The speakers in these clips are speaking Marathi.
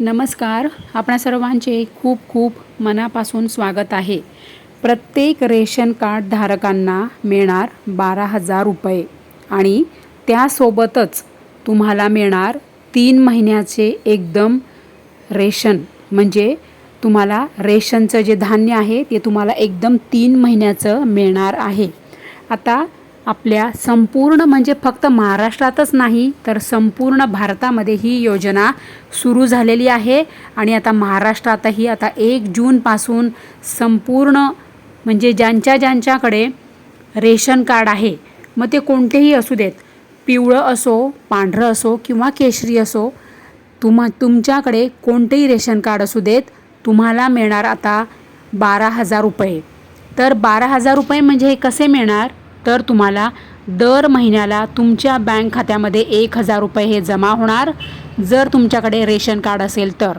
नमस्कार. आपणा सर्वांचे खूप खूप मनापासून स्वागत आहे. प्रत्येक रेशन कार्ड धारकांना मिळणार बारा हजार रुपये आणि त्यासोबतच तुम्हाला मिळणार तीन महिन्याचे एकदम रेशन. म्हणजे तुम्हाला रेशनचं जे धान्य आहे ते तुम्हाला एकदम तीन महिन्याचं मिळणार आहे. आता आपल्या संपूर्ण म्हणजे फक्त महाराष्ट्रातच नाही तर संपूर्ण भारतामध्ये ही योजना सुरू झालेली आहे. आणि आता महाराष्ट्रातही आता एक जूनपासून संपूर्ण म्हणजे ज्यांच्या ज्यांच्याकडे रेशन कार्ड आहे मग ते कोणतेही असू देत पिवळं असो पांढरं असो किंवा केशरी असो तुम्हा तुमच्याकडे कोणतेही रेशन कार्ड असू देत तुम्हाला मिळणार आता बारा हजार रुपये. तर बारा हजार रुपये म्हणजे हे कसे मिळणार? तर तुम्हाला दर महिन्याला तुमच्या बँक खात्यामध्ये एक हजार रुपये हे जमा होणार. जर तुमच्याकडे रेशन कार्ड असेल तर.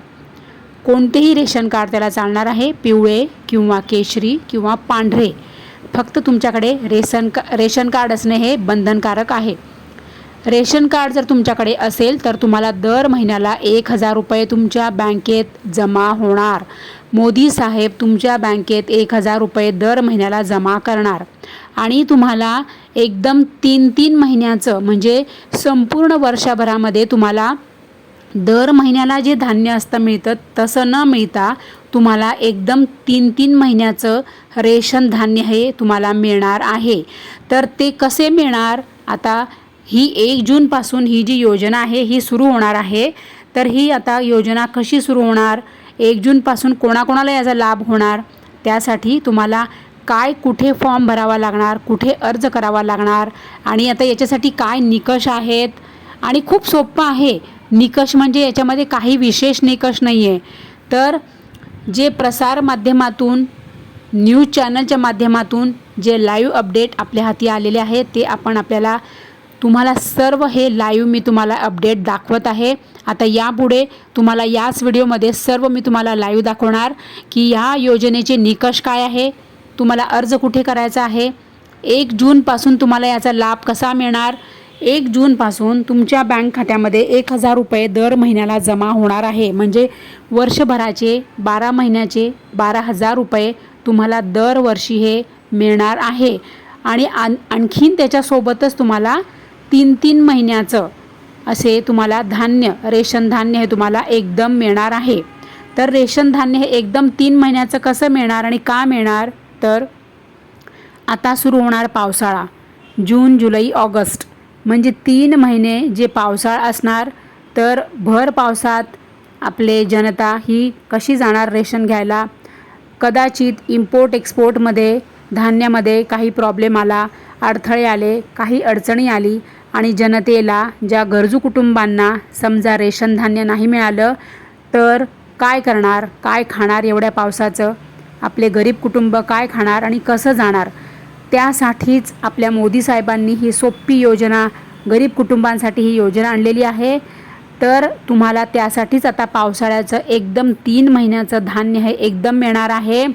कोणतेही रेशन कार्ड त्याला चालणार आहे. पिवळे किंवा केशरी किंवा पांढरे. फक्त तुमच्याकडे रेशन का रेशन कार्ड असणे हे बंधनकारक आहे. रेशन कार्ड जर तुमच्याकडे असेल तर तुम्हाला दर महिन्याला एक हजार रुपये तुमच्या बँकेत जमा होणार. मोदी साहेब तुमच्या बँकेत एक हजार रुपये दर महिन्याला जमा करणार. आणि तुम्हाला एकदम तीन तीन महिन्याचं म्हणजे संपूर्ण वर्षभरामध्ये तुम्हाला दर महिन्याला जे धान्य असतं मिळतं तसं न मिळता तुम्हाला एकदम तीन तीन महिन्याचं रेशन धान्य हे तुम्हाला मिळणार आहे. तर ते कसे मिळणार? आता ही एक जूनपासून ही जी योजना आहे ही सुरू होणार आहे. तर ही आता योजना कशी सुरू होणार? एक जूनपासून कोणाकोणाला याचा लाभ होणार? त्यासाठी तुम्हाला काय कुठे फॉर्म भरावा लागणार? कुठे अर्ज करावा लागणार? आणि आता याच्यासाठी काय निकष आहेत? आणि खूप सोपं आहे. निकष म्हणजे याच्यामध्ये काही विशेष निकष नाही आहे तर जे प्रसार माध्यमातून न्यूज चॅनलच्या माध्यमातून जे लाईव्ह अपडेट आपल्या हाती आलेले आहेत ते आपण आपल्याला तुम्हाला सर्व हे लाईव्ह मी तुम्हाला अपडेट दाखवत आहे. आता यापुढे तुम्हाला याच व्हिडिओमध्ये सर्व मी तुम्हाला लाईव्ह दाखवणार की ह्या योजनेचे निकष काय आहे तुम्हाला अर्ज कुठे करायचा आहे एक जूनपासून तुम्हाला याचा लाभ कसा मिळणार एक जूनपासून तुमच्या बँक खात्यामध्ये एक हजार रुपये दर महिन्याला जमा होणार आहे. म्हणजे वर्षभराचे बारा महिन्याचे बारा हजार रुपये तुम्हाला दरवर्षी हे मिळणार आहे. आणि आण आणखीन त्याच्यासोबतच तुम्हाला तीन तीन महिन्याचं असे तुम्हाला धान्य रेशन धान्य हे तुम्हाला एकदम मिळणार आहे. तर रेशन धान्य हे एकदम तीन महिन्याचं कसं मिळणार आणि का मिळणार? तर आता सुरू होणार पावसाळा जून जुलै ऑगस्ट. म्हणजे तीन महिने जे पावसाळा असणार तर भर पावसात आपले जनता ही कशी जाणार रेशन घ्यायला? कदाचित इम्पोर्ट एक्सपोर्टमध्ये धान्यामध्ये काही प्रॉब्लेम आला अडथळे आले काही अडचणी आली आणि जनतेला ज्या गरजू कुटुंबांना समजा रेशन धान्य नाही मिळालं तर काय करणार काय खाणार एवढ्या पावसाचं? आपले गरीब कुटुंब काय खाणार आणि कसं जाणार? त्यासाठीच आपल्या मोदी साहेबांनी ही सोपी योजना गरीब कुटुंबांसाठी ही योजना आणलेली आहे. तर तुम्हाला त्यासाठीच आता पावसाळ्याचं एकदम तीन महिन्याचं धान्य हे एकदम मिळणार आहे.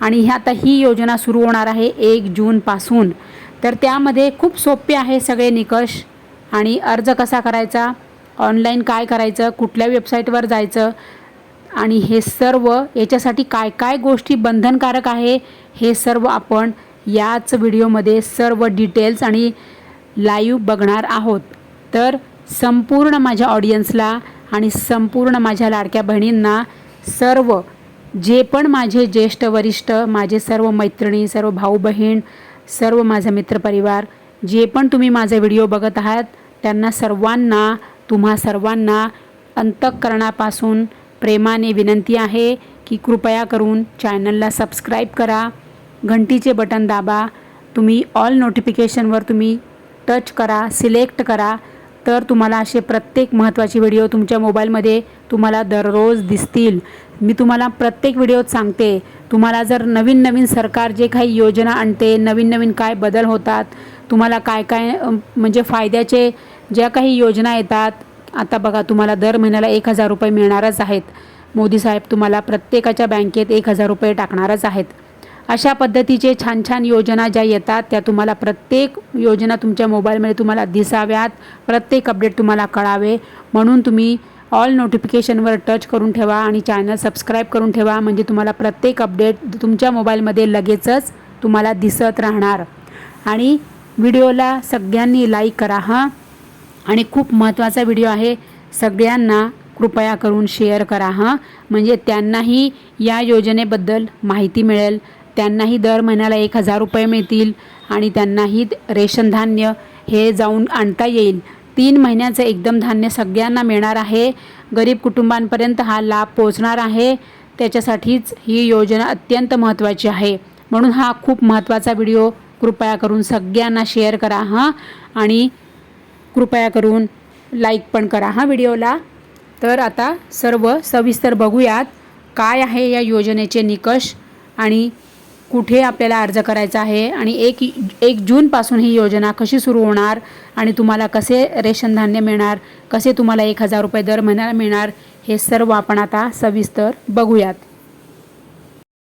आणि ह्या आता ही योजना सुरू होणार आहे एक जूनपासून. तर त्यामध्ये खूप सोपे आहे सगळे निकष. आणि अर्ज कसा करायचा? ऑनलाईन काय करायचं? कुठल्या वेबसाईटवर जायचं? आणि हे सर्व याच्यासाठी काय काय गोष्टी बंधनकारक आहे हे सर्व आपण याच व्हिडिओमध्ये सर्व डिटेल्स आणि लाईव्ह बघणार आहोत. तर संपूर्ण माझ्या ऑडियन्सला आणि संपूर्ण माझ्या लाडक्या बहिणींना सर्व जे पण माझे ज्येष्ठ वरिष्ठ माझे सर्व मैत्रिणी सर्व भाऊ बहीण सर्व माझा मित्रपरिवार जे पण तुम्ही माझे व्हिडिओ बघत आहात त्यांना सर्वांना तुम्हा सर्वांना अंतःकरणापासून प्रेमाने विनंती आहे की कृपया करून चॅनलला सबस्क्राईब करा घंटीचे बटन दाबा तुम्ही ऑल नोटिफिकेशनवर तुम्ही टच करा सिलेक्ट करा तर तुम्हाला असे प्रत्येक महत्त्वाचे व्हिडिओ तुमच्या मोबाईलमध्ये तुम्हाला दररोज दिसतील. मी तुम्हाला प्रत्येक व्हिडिओत सांगते. तुम्हाला जर नवीन नवीन सरकार जे काही योजना आणते नवीन नवीन काय बदल होतात तुम्हाला काय काय म्हणजे फायद्याचे ज्या काही योजना येतात आता बघा तुम्हाला दर महिन्याला एक हजार रुपये मिळणारच आहेत. मोदी साहेब तुम्हाला प्रत्येकाच्या बँकेत एक हजार रुपये टाकणारच आहेत. अशा पद्धतीचे छान छान योजना ज्या येतात त्या तुम्हाला प्रत्येक योजना तुमच्या मोबाईलमध्ये तुम्हाला दिसाव्यात प्रत्येक अपडेट तुम्हाला कळावे. म्हणून तुम्ही ऑल नोटिफिकेशनवर टच करून ठेवा आणि चॅनल सबस्क्राईब करून ठेवा. म्हणजे तुम्हाला प्रत्येक अपडेट तुमच्या मोबाईलमध्ये लगेचच तुम्हाला दिसत राहणार. आणि व्हिडिओला सगळ्यांनी लाईक करा हां. आणि खूप महत्त्वाचा व्हिडिओ आहे सगळ्यांना कृपया करून शेअर करा हां. म्हणजे त्यांनाही या योजनेबद्दल माहिती मिळेल. त्यांनाही दर महिन्याला एक हजार रुपये मिळतील आणि त्यांनाही रेशन धान्य हे जाऊन आणता येईल. तीन महिन्याचं एकदम धान्य सगळ्यांना मिळणार आहे. गरीब कुटुंबांपर्यंत हा लाभ पोचणार आहे. त्याच्यासाठीच ही योजना अत्यंत महत्त्वाची आहे. म्हणून हा खूप महत्त्वाचा व्हिडिओ कृपया करून सगळ्यांना शेअर करा हां. आणि कृपया करून लाईक पण करा हां व्हिडिओला. तर आता सर्व सविस्तर बघूयात काय आहे या योजनेचे निकष आणि कुठे आपल्याला अर्ज करायचा आहे आणि एक एक जूनपासून ही योजना कशी सुरू होणार आणि तुम्हाला कसे रेशन धान्य मिळणार कसे तुम्हाला एक हजार रुपये दर महिन्याला मिळणार हे सर्व आपण आता सविस्तर बघूयात.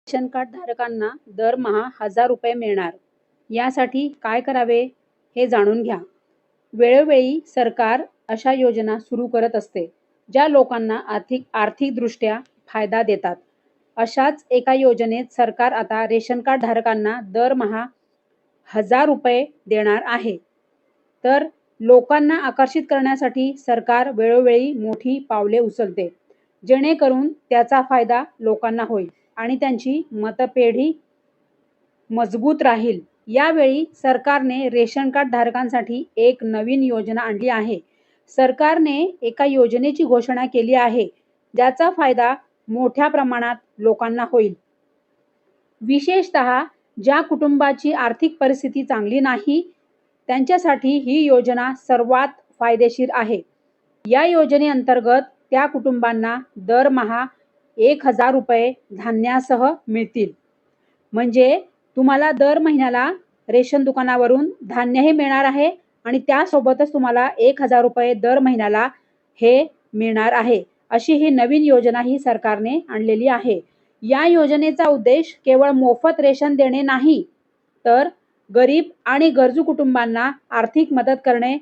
रेशन कार्ड धारकांना दरमहा हजार रुपये मिळणार. यासाठी काय करावे हे जाणून घ्या. वेळोवेळी सरकार अशा योजना सुरू करत असते ज्या लोकांना आर्थिक आर्थिकदृष्ट्या फायदा देतात. अशाच एका योजनेत सरकार आता रेशन कार्ड धारकांना दरमहा हजार रुपये देणार आहे. तर लोकांना आकर्षित करण्यासाठी सरकार वेळोवेळी मोठी पावले उचलते जेणेकरून त्याचा फायदा लोकांना होईल आणि त्यांची मतपेढी मजबूत राहील. यावेळी सरकारने रेशन कार्ड धारकांसाठी एक नवीन योजना आणली आहे. सरकारने एका योजनेची घोषणा केली आहे. ज्याचा फायदा मोठ्या प्रमाणात लोकांना होईल. विशेषत ज्या कुटुंबाची आर्थिक परिस्थिती चांगली नाही त्यांच्यासाठी ही योजना सर्वात फायदेशीर आहे. या योजनेअंतर्गत त्या कुटुंबांना दरमहा एक हजार रुपये धान्यासह मिळतील. म्हणजे तुम्हाला दर महिन्याला रेशन दुकानावरून धान्यही मिळणार आहे आणि त्यासोबतच तुम्हाला एक हजार रुपये दर महिन्याला हे मिळणार आहे. अशी ही नवीन योजना ही सरकारने आणलेली आहे. या योजनेचा उद्देश केवळ मोफत रेशन देणे नाही तर गरीब आणि गरजू कुटुंबांना आर्थिक मदत करणे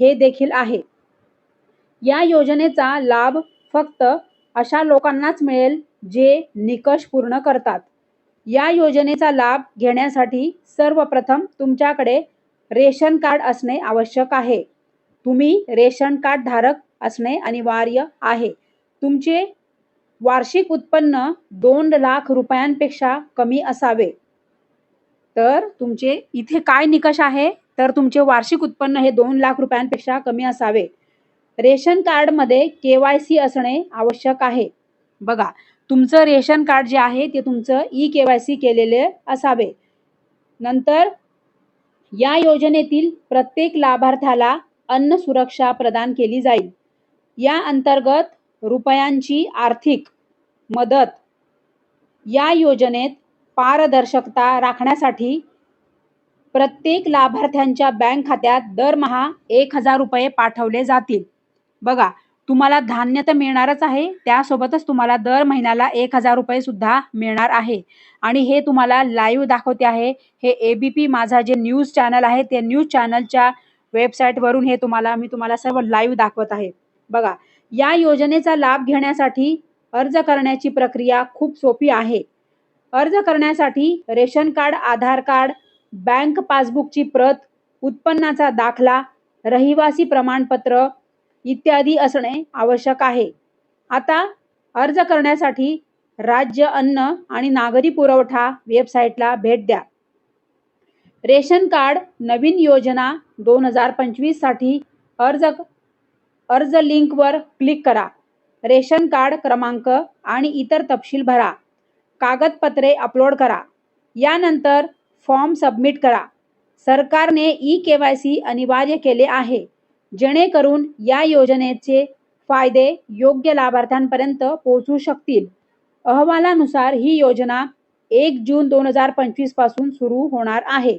हे देखील आहे. या योजनेचा लाभ फक्त अशा लोकांनाच मिळेल जे निकष पूर्ण करतात. या योजनेचा लाभ घेण्यासाठी सर्वप्रथम तुमच्याकडे रेशन कार्ड असणे आवश्यक आहे. तुम्ही रेशन कार्ड धारक असणे अनिवार्य आहे. तुमचे वार्षिक उत्पन्न दोन लाख रुपयांपेक्षा कमी असावे. तर तुमचे इथे काय निकष आहे? तर तुमचे वार्षिक उत्पन्न हे दोन लाख रुपयांपेक्षा कमी असावे. रेशन कार्डमध्ये के वाय सी असणे आवश्यक आहे. बघा तुमचं रेशन कार्ड जे आहे ते तुमचं ई के वाय सी केलेले असावे. नंतर या योजनेतील प्रत्येक लाभार्थ्याला अन्न सुरक्षा प्रदान केली जाईल. या अंतर्गत रुपयांची आर्थिक मदत या योजनेत पारदर्शकता राखण्यासाठी प्रत्येक लाभार्थ्यांच्या बँक खात्यात दरमहा एक हजार रुपये पाठवले जातील. बघा तुम्हाला धान्य तर मिळणारच आहे त्यासोबतच तुम्हाला दर महिन्याला एक हजार रुपये सुद्धा मिळणार आहे. आणि हे तुम्हाला लाईव्ह दाखवते आहे हे ए बी पी माझा जे न्यूज चॅनल आहे ते न्यूज चॅनलच्या वेबसाईटवरून हे तुम्हाला मी तुम्हाला सर्व लाईव्ह दाखवत आहे. बघा या योजनेचा लाभ घेण्यासाठी अर्ज करण्याची प्रक्रिया खूप सोपी आहे. अर्ज करण्यासाठी ration card Aadhaar card bank पासबुकची प्रत उत्पन्नाचा दाखला रहिवासी प्रमाणपत्र इत्यादी असणे आवश्यक आहे. आता अर्ज करण्यासाठी राज्य अन्न आणि नागरी पुरवठा वेबसाईटला भेट द्या. रेशन कार्ड नवीन योजना दोन हजार पंचवीससाठी अर्ज अर्ज लिंकवर क्लिक करा. रेशन कार्ड क्रमांक आणि इतर तपशील भरा. कागदपत्रे अपलोड करा. यानंतर फॉर्म सबमिट करा. सरकारने ई के वाय सी अनिवार्य केले आहे. जेणेकरून या योजनेचे फायदे योग्य लाभार्थ्यांपर्यंत पोहोचू शकतील. अहवालानुसार ही योजना एक जून दोन हजार पंचवीसपासून सुरू होणार आहे.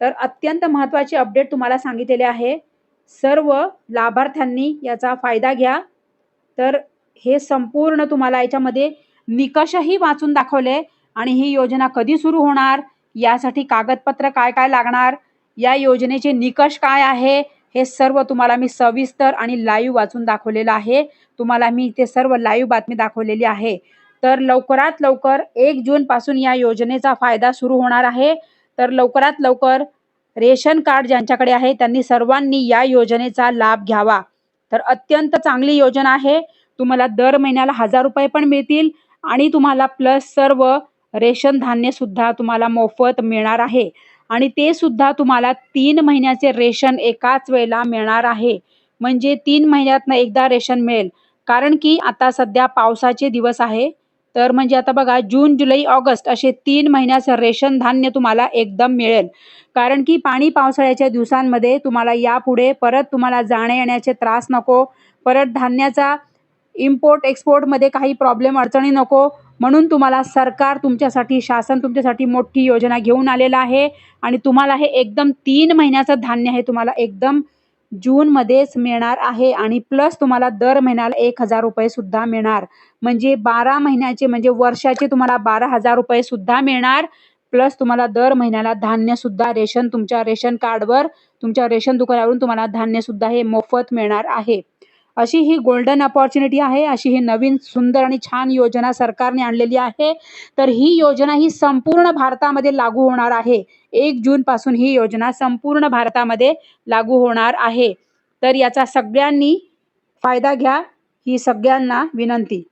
तर अत्यंत महत्त्वाचे अपडेट तुम्हाला सांगितलेले आहे. सर्व लाभार्थ्यांनी याचा फायदा घ्या. तर हे संपूर्ण तुम्हाला याच्यामध्ये निकषही वाचून दाखवले आणि ही योजना कधी सुरू होणार? यासाठी कागदपत्र काय काय लागणार? या योजनेचे निकष काय आहे? हे सर्व तुम्हाला मी सविस्तर आणि लाईव्ह वाचून दाखवलेलं आहे. तुम्हाला मी इथे सर्व लाईव्ह बातमी दाखवलेली आहे. तर लवकरात लवकर एक जूनपासून या योजनेचा फायदा सुरू होणार आहे. तर लवकरात लवकर रेशन कार्ड ज्यांच्याकडे आहे त्यांनी सर्वांनी या योजनेचा लाभ घ्यावा. तर अत्यंत चांगली योजना आहे. तुम्हाला दर महिन्याला हजार रुपये पण मिळतील आणि तुम्हाला प्लस सर्व रेशन धान्य सुद्धा तुम्हाला मोफत मिळणार आहे. आणि ते सुद्धा तुम्हाला तीन महिन्याचे रेशन एकाच वेळेला मिळणार आहे. म्हणजे तीन महिन्यातनं एकदा रेशन मिळेल. कारण की आता सध्या पावसाचे दिवस आहे. तर म्हणजे आता बघा जून जुलै ऑगस्ट असे तीन महिन्याचं रेशन धान्य तुम्हाला एकदम मिळेल. कारण की पाणी पावसाळ्याच्या दिवसांमध्ये तुम्हाला यापुढे परत तुम्हाला जाण्या येण्याचे त्रास नको परत धान्याचा इम्पोर्ट एक्सपोर्टमध्ये काही प्रॉब्लेम अडचणी नको. म्हणून तुम्हाला सरकार तुमच्यासाठी शासन तुमच्यासाठी मोठी योजना घेऊन आलेलं आहे. आणि तुम्हाला हे एकदम तीन महिन्याचं धान्य हे तुम्हाला एकदम जूनमध्येच मिळणार आहे आणि प्लस तुम्हाला दर महिन्याला एक हजार रुपयेसुद्धा मिळणार. म्हणजे बारा महिन्याचे म्हणजे वर्षाचे तुम्हाला बारा हजार रुपयेसुद्धा मिळणार. प्लस तुम्हाला दर महिन्याला धान्यसुद्धा रेशन तुमच्या रेशन कार्डवर तुमच्या रेशन दुकानावरून तुम्हाला धान्यसुद्धा हे मोफत मिळणार आहे. अशी ही गोल्डन अपॉर्च्युनिटी आहे अशी ही नवीन सुंदर आणि छान योजना सरकारने आणलेली आहे. तर ही योजना ही संपूर्ण भारतामध्ये लागू होणार आहे. एक जून पासून ही योजना संपूर्ण भारतामध्ये लागू होणार आहे. तर याचा सगळ्यांनी फायदा घ्या ही सगळ्यांना विनंती.